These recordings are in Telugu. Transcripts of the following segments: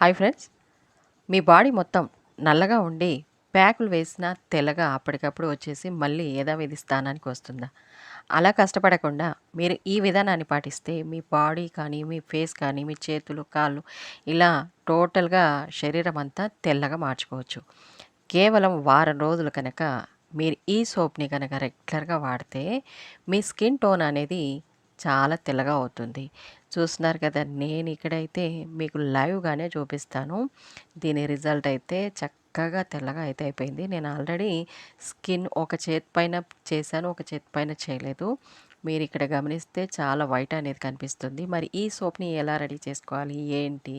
Hi friends. మీ బాడీ మొత్తం నల్లగా ఉండి ప్యాకులు వేసినా తెల్లగా అప్పటికప్పుడు వచ్చేసి మళ్ళీ యథావిధి స్థానానికి వస్తుందా? అలా కష్టపడకుండా మీరు ఈ విధానాన్ని పాటిస్తే మీ బాడీ కానీ మీ ఫేస్ కానీ మీ చేతులు కాళ్ళు ఇలా టోటల్గా శరీరం అంతా తెల్లగా మార్చుకోవచ్చు. కేవలం వారం రోజులు కనుక మీరు ఈ సోప్ని కనుక రెగ్యులర్గా వాడితే మీ స్కిన్ టోన్ అనేది చాలా తెల్లగా అవుతుంది. చూస్తున్నారు కదా! నేను ఇక్కడైతే మీకు లైవ్గానే చూపిస్తాను. దీని రిజల్ట్ అయితే చక్కగా తెల్లగా అయితే అయిపోయింది. నేను ఆల్రెడీ స్కిన్ ఒక చేతి పైన చేశాను ఒక చేతి పైన చేయలేదు. మీరు ఇక్కడ గమనిస్తే చాలా వైట్ అనేది కనిపిస్తుంది. మరి ఈ సోప్ని ఎలా రెడీ చేసుకోవాలి? ఏంటి?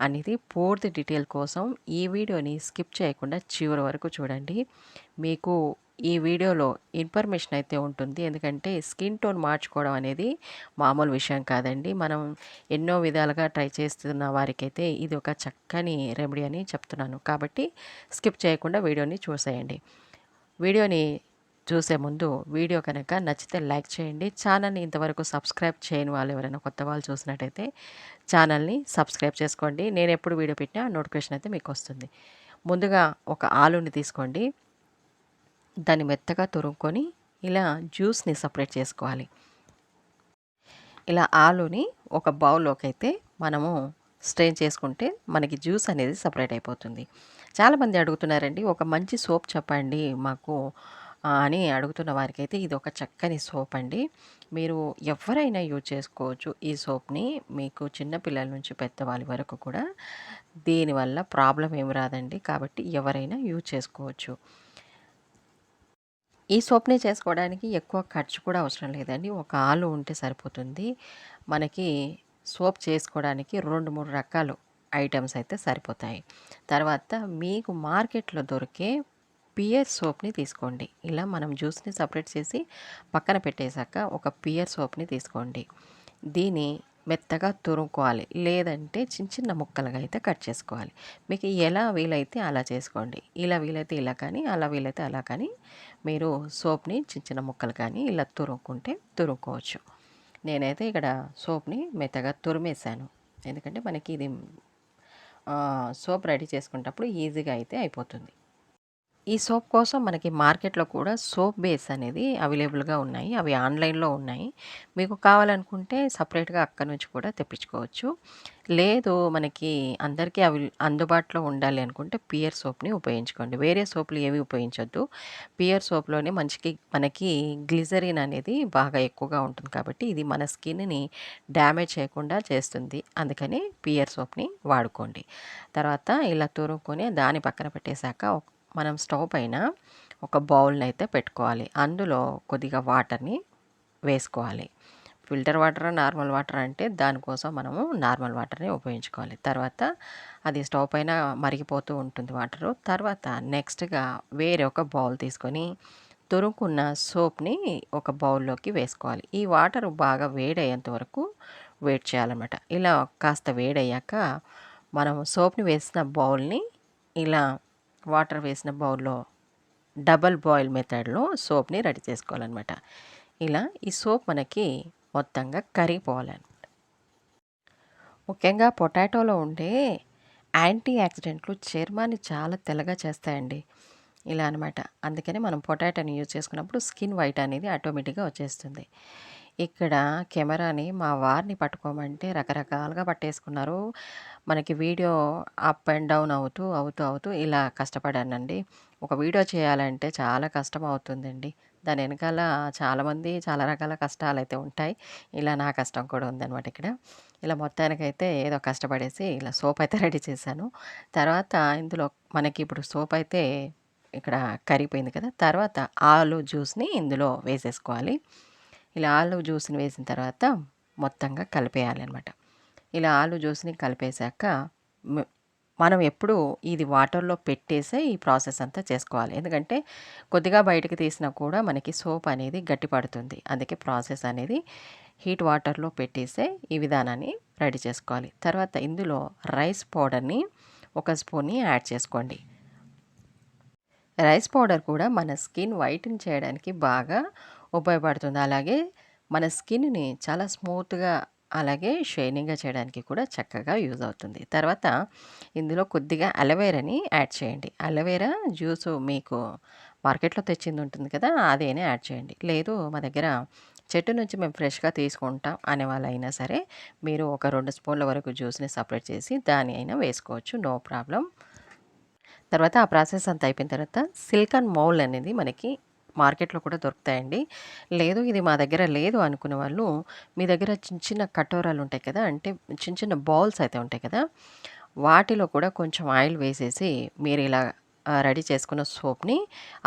అనేది పూర్తి డీటెయిల్ కోసం ఈ వీడియోని స్కిప్ చేయకుండా చివరి వరకు చూడండి. మీకు ఈ వీడియోలో ఇన్ఫర్మేషన్ అయితే ఉంటుంది. ఎందుకంటే స్కిన్ టోన్ మార్చుకోవడం అనేది మామూలు విషయం కాదండి. మనం ఎన్నో విధాలుగా ట్రై చేస్తున్న వారికైతే ఇది ఒక చక్కని రెమెడీ అని చెప్తున్నాను. కాబట్టి స్కిప్ చేయకుండా వీడియోని చూసేయండి. వీడియోని చూసే ముందు వీడియో కనుక నచ్చితే లైక్ చేయండి. ఛానల్ని ఇంతవరకు సబ్స్క్రైబ్ చేయని వాళ్ళు ఎవరైనా కొత్త వాళ్ళు చూసినట్టయితే ఛానల్ని సబ్స్క్రైబ్ చేసుకోండి. నేను ఎప్పుడు వీడియో పెట్టినా నోటిఫికేషన్ అయితే మీకు వస్తుంది. ముందుగా ఒక ఆలుని తీసుకోండి. దాన్ని మెత్తగా తురుముకొని ఇలా జ్యూస్ని సపరేట్ చేసుకోవాలి. ఇలా ఆలుని ఒక బౌల్లోకి అయితే మనము స్ట్రెయిన్ చేసుకుంటే మనకి జ్యూస్ అనేది సపరేట్ అయిపోతుంది. చాలామంది అడుగుతున్నారండి ఒక మంచి సోప్ చెప్పండి మాకు అని అడుగుతున్న వారికి అయితే ఇది ఒక చక్కని సోప్ అండి. మీరు ఎవరైనా యూజ్ చేసుకోవచ్చు ఈ సోప్ని మీకు చిన్నపిల్లల నుంచి పెద్దవాళ్ళ వరకు కూడా దీనివల్ల ప్రాబ్లం ఏమి రాదండి. కాబట్టి ఎవరైనా యూజ్ చేసుకోవచ్చు. ఈ సోప్ని చేసుకోవడానికి ఎక్కువ ఖర్చు కూడా అవసరం లేదండి. ఒక ఆలు ఉంటే సరిపోతుంది. మనకి సోప్ చేసుకోవడానికి రెండు మూడు రకాలు ఐటమ్స్ అయితే సరిపోతాయి. తర్వాత మీకు మార్కెట్లో దొరికే పియర్ సోప్ని తీసుకోండి. ఇలా మనం జ్యూస్ని సపరేట్ చేసి పక్కన పెట్టేశాక ఒక పియర్ సోప్ని తీసుకోండి. దీని మెత్తగా తురుముకోవాలి. లేదంటే చిన్న చిన్న ముక్కలుగా అయితే కట్ చేసుకోవాలి. మీకు ఎలా వీలైతే అలా చేసుకోండి. ఇలా వీలైతే ఇలా కానీ అలా వీలైతే అలా కానీ మీరు సోప్ని చిన్న చిన్న ముక్కలు కానీ ఇలా తురుక్కుంటే తురుక్కోవచ్చు నేనైతే ఇక్కడ సోప్ని మెత్తగా తురిమేశాను. ఎందుకంటే మనకి ఇది సోప్ రెడీ చేసుకునేటప్పుడు ఈజీగా అయితే అయిపోతుంది. ఈ సోప్ కోసం మనకి మార్కెట్లో కూడా సోప్ బేస్ అనేది అవైలబుల్గా ఉన్నాయి. అవి ఆన్లైన్లో ఉన్నాయి. మీకు కావాలనుకుంటే సపరేట్గా అక్కడి నుంచి కూడా తెప్పించుకోవచ్చు. లేదు మనకి అందరికీ అవి అందుబాటులో ఉండాలి అనుకుంటే పియర్ సోప్ని ఉపయోగించుకోండి. వేరే సోపులు ఏవి ఉపయోగించొద్దు. పియర్ సోప్లోనే మంచికి మనకి గ్లిజరిన్ అనేది బాగా ఎక్కువగా ఉంటుంది కాబట్టి ఇది మన స్కిన్ని డ్యామేజ్ చేయకుండా చేస్తుంది. అందుకని పియర్ సోప్ని వాడుకోండి. తర్వాత ఇలా తురుముకొని దాని పక్కన పెట్టేశాక మనం స్టవ్ పైన ఒక బౌల్ని అయితే పెట్టుకోవాలి. అందులో కొద్దిగా వాటర్ని వేసుకోవాలి. ఫిల్టర్ వాటర్ నార్మల్ వాటర్ అంటే దానికోసం మనము నార్మల్ వాటర్ని ఉపయోగించుకోవాలి. తర్వాత అది స్టవ్ పైన మరిగిపోతూ ఉంటుంది వాటరు. తర్వాత నెక్స్ట్గా వేరే ఒక బౌల్ తీసుకొని తురుముకున్న సోప్ని ఒక బౌల్లోకి వేసుకోవాలి. ఈ వాటర్ బాగా వేడయ్యేంత వరకు వేడి చేయాలన్నమాట. ఇలా కాస్త వేడయ్యాక మనం సోప్ని వేసిన బౌల్ని ఇలా వాటర్ వేసిన బౌల్లో డబల్ బాయిల్ మెథడ్లో సోప్ని రెడీ చేసుకోవాలన్నమాట. ఇలా ఈ సోప్ మనకి మొత్తంగా కరిగిపోవాలన్నమాట. ముఖ్యంగా పొటాటోలో ఉండే యాంటీ యాక్సిడెంట్లు చర్మాన్ని చాలా తెల్లగా చేస్తాయండి. ఇలా అనమాట అందుకని మనం పొటాటోని యూజ్ చేసుకున్నప్పుడు స్కిన్ వైట్ అనేది ఆటోమేటిక్గా వచ్చేస్తుంది. ఇక్కడ కెమెరాని మా వారిని పట్టుకోమంటే రకరకాలుగా పట్టేసుకున్నారు. మనకి వీడియో అప్ అండ్ డౌన్ అవుతూ అవుతూ అవుతూ ఇలా కష్టపడానండి. ఒక వీడియో చేయాలంటే చాలా కష్టం అవుతుందండి. దాని వెనకాల చాలామంది చాలా రకాల కష్టాలు అయితే ఉంటాయి. ఇలా నా కష్టం కూడా ఉందన్నమాట ఇక్కడ. ఇలా మొత్తానికైతే ఏదో కష్టపడేసి ఇలా సోప్ అయితే రెడీ చేశాను. తర్వాత ఇందులో మనకి ఇప్పుడు సోప్ అయితే ఇక్కడ కరిగిపోయింది కదా! తర్వాత ఆలు జ్యూస్ని ఇందులో వేసేసుకోవాలి. ఇలా ఆలు జ్యూస్ని వేసిన తర్వాత మొత్తంగా కలిపేయాలి అనమాట ఇలా ఆలు జ్యూస్ని కలిపేశాక మనం ఎప్పుడు ఇది వాటర్లో పెట్టేసే ఈ ప్రాసెస్ అంతా చేసుకోవాలి. ఎందుకంటే కొద్దిగా బయటకు తీసినా కూడా మనకి సోప్ అనేది గట్టిపడుతుంది అందుకే ప్రాసెస్ అనేది హీట్ వాటర్లో పెట్టేసే ఈ విధానాన్ని రెడీ చేసుకోవాలి. తర్వాత ఇందులో రైస్ పౌడర్ని ఒక స్పూన్ని యాడ్ చేసుకోండి. రైస్ పౌడర్ కూడా మన స్కిన్ వైట్ని చేయడానికి బాగా ఉపయోగపడుతుంది. అలాగే మన స్కిన్ని చాలా స్మూత్గా అలాగే షైనింగ్గా చేయడానికి కూడా చక్కగా యూజ్ అవుతుంది. తర్వాత ఇందులో కొద్దిగా అలవేరాని యాడ్ చేయండి. అలవేరా జ్యూస్ మీకు మార్కెట్లో తెచ్చింది ఉంటుంది కదా అదేనే యాడ్ చేయండి. లేదు మా దగ్గర చెట్టు నుంచి మేము ఫ్రెష్గా తీసుకుంటాం అనే వాళ్ళైనా సరే మీరు ఒక రెండు స్పూన్ల వరకు జ్యూస్ని సపరేట్ చేసి దాని అయినా వేసుకోవచ్చు. నో ప్రాబ్లం తర్వాత ఆ ప్రాసెస్ అంతా అయిపోయిన తర్వాత సిల్కన్ మౌల్ అనేది మనకి మార్కెట్లో కూడా దొరుకుతాయండి. లేదు ఇది మా దగ్గర లేదు అనుకునే వాళ్ళు మీ దగ్గర చిన్న చిన్న కటోరాలు ఉంటాయి కదా అంటే చిన్న చిన్న బౌల్స్ అయితే ఉంటాయి కదా వాటిలో కూడా కొంచెం ఆయిల్ వేసేసి మీరు ఇలా రెడీ చేసుకున్న సోప్ని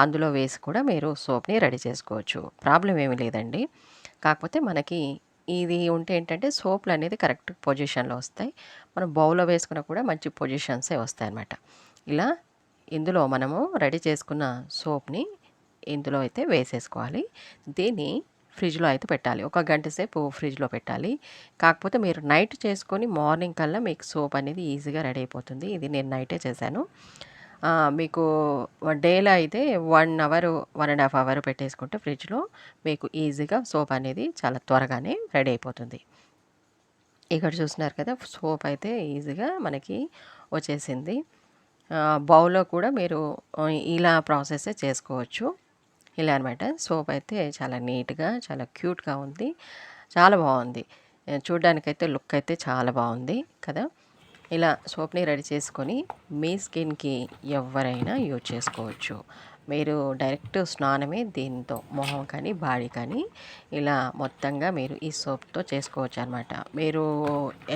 అందులో వేసి కూడా మీరు సోప్ని రెడీ చేసుకోవచ్చు. ప్రాబ్లం ఏమీ లేదండి. కాకపోతే మనకి ఇది ఉంటే ఏంటంటే సోప్లు అనేది కరెక్ట్ పొజిషన్లో వస్తాయి. మనం బౌల్లో వేసుకున్న కూడా మంచి పొజిషన్సే వస్తాయి అన్నమాట ఇలా ఇందులో మనము రెడీ చేసుకున్న సోప్ని ఇందులో అయితే వేసేసుకోవాలి. దీన్ని ఫ్రిడ్జ్లో అయితే పెట్టాలి. ఒక గంట సేపు ఫ్రిడ్జ్లో పెట్టాలి. కాకపోతే మీరు నైట్ చేసుకొని మార్నింగ్ కల్లా మీకు సోప్ అనేది ఈజీగా రెడీ అయిపోతుంది. ఇది నేను నైటే చేశాను. మీకు డేలో అయితే one hour one and half hour పెట్టేసుకుంటే ఫ్రిడ్జ్లో మీకు ఈజీగా సోప్ అనేది చాలా త్వరగానే రెడీ అయిపోతుంది. ఇక్కడ చూస్తున్నారు కదా సోప్ అయితే ఈజీగా మనకి వచ్చేసింది. బౌల్లో కూడా మీరు ఇలా ప్రాసెస్ చేసుకోవచ్చు. ఇలా అనమాట సోప్ అయితే చాలా నీట్గా చాలా క్యూట్గా ఉంది. చాలా బాగుంది. చూడ్డానికైతే లుక్ అయితే చాలా బాగుంది కదా. ఇలా సోప్ని రెడీ చేసుకొని మీ స్కిన్కి ఎవరైనా యూజ్ చేసుకోవచ్చు. మీరు డైరెక్ట్ స్నానమే దీంతో మొహం కానీ బాడీ కానీ ఇలా మొత్తంగా మీరు ఈ సోప్తో చేసుకోవచ్చు అనమాట మీరు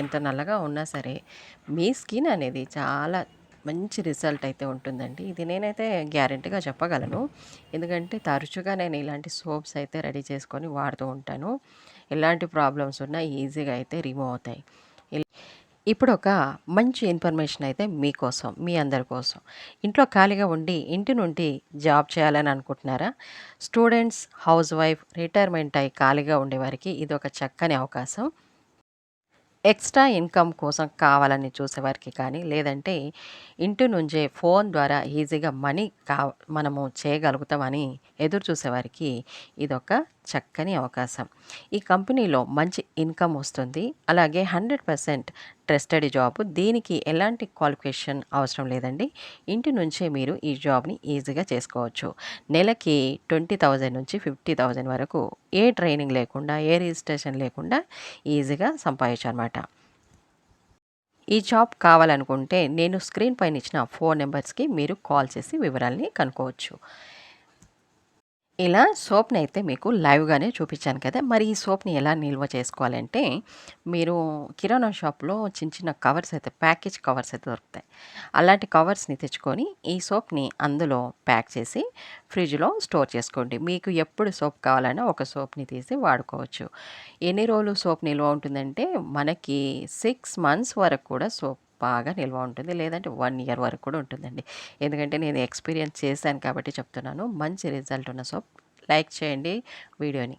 ఎంత నల్లగా ఉన్నా సరే మీ స్కిన్ అనేది చాలా మంచి రిజల్ట్ అయితే ఉంటుందండి. ఇది నేనైతే గ్యారెంటీగా చెప్పగలను. ఎందుకంటే తరచుగా నేను ఇలాంటి సోప్స్ అయితే రెడీ చేసుకొని వాడుతూ ఉంటాను. ఎలాంటి ప్రాబ్లమ్స్ ఉన్నా ఈజీగా అయితే రిమూవ్ అవుతాయి. ఇప్పుడు ఒక మంచి ఇన్ఫర్మేషన్ అయితే మీకోసం మీ అందరి కోసం. ఇంట్లో ఖాళీగా ఉండి ఇంటి నుండి జాబ్ చేయాలని అనుకుంటున్నారా? స్టూడెంట్స్ హౌస్ వైఫ్ రిటైర్మెంట్ అయి ఖాళీగా ఉండే వారికి ఇది ఒక చక్కని అవకాశం. ఎక్స్ట్రా ఇన్కమ్ కోసం కావాలని చూసేవారికి కానీ లేదంటే ఇంటి నుంచే ఫోన్ ద్వారా ఈజీగా మనీ కా మనము చేయగలుగుతామని ఎదురు చూసేవారికి ఇదొక చక్కని అవకాశం. ఈ కంపెనీలో మంచి ఇన్కమ్ వస్తుంది. అలాగే హండ్రెడ్ పర్సెంట్ ట్రస్టెడ్ జాబ్. దీనికి ఎలాంటి క్వాలిఫికేషన్ అవసరం లేదండి. ఇంటి నుంచే మీరు ఈ జాబ్ని ఈజీగా చేసుకోవచ్చు. నెలకి ట్వంటీ థౌజండ్ నుంచి ఫిఫ్టీ థౌజండ్ వరకు ఏ ట్రైనింగ్ లేకుండా ఏ రిజిస్ట్రేషన్ లేకుండా ఈజీగా సంపాదించు అనమాట ఈ జాబ్ కావాలనుకుంటే నేను స్క్రీన్ పైన ఇచ్చిన ఫోన్ నెంబర్స్కి మీరు కాల్ చేసి వివరాలని కనుక్కోవచ్చు. ఇలా సోప్ని అయితే మీకు లైవ్గానే చూపించాను కదా! మరి ఈ సోప్ని ఎలా నిల్వ చేసుకోవాలంటే మీరు కిరాణా షాప్లో చిన్న చిన్న కవర్స్ అయితే ప్యాకేజ్ కవర్స్ అయితే దొరుకుతాయి. అలాంటి కవర్స్ని తెచ్చుకొని ఈ సోప్ని అందులో ప్యాక్ చేసి ఫ్రిడ్జ్లో స్టోర్ చేసుకోండి. మీకు ఎప్పుడు సోప్ కావాలన్నా ఒక సోప్ని తీసి వాడుకోవచ్చు. ఎన్ని రోజులు సోప్ నిల్వ ఉంటుందంటే మనకి సిక్స్ మంత్స్ వరకు కూడా సోప్ బాగా నిల్వ ఉంటుంది. లేదంటే వన్ ఇయర్ వరకు కూడా ఉంటుందండి. ఎందుకంటే నేను ఎక్స్పీరియన్స్ చేశాను కాబట్టి చెప్తున్నాను. మంచి రిజల్ట్ ఉన్న సోప్ లైక్ చేయండి వీడియోని.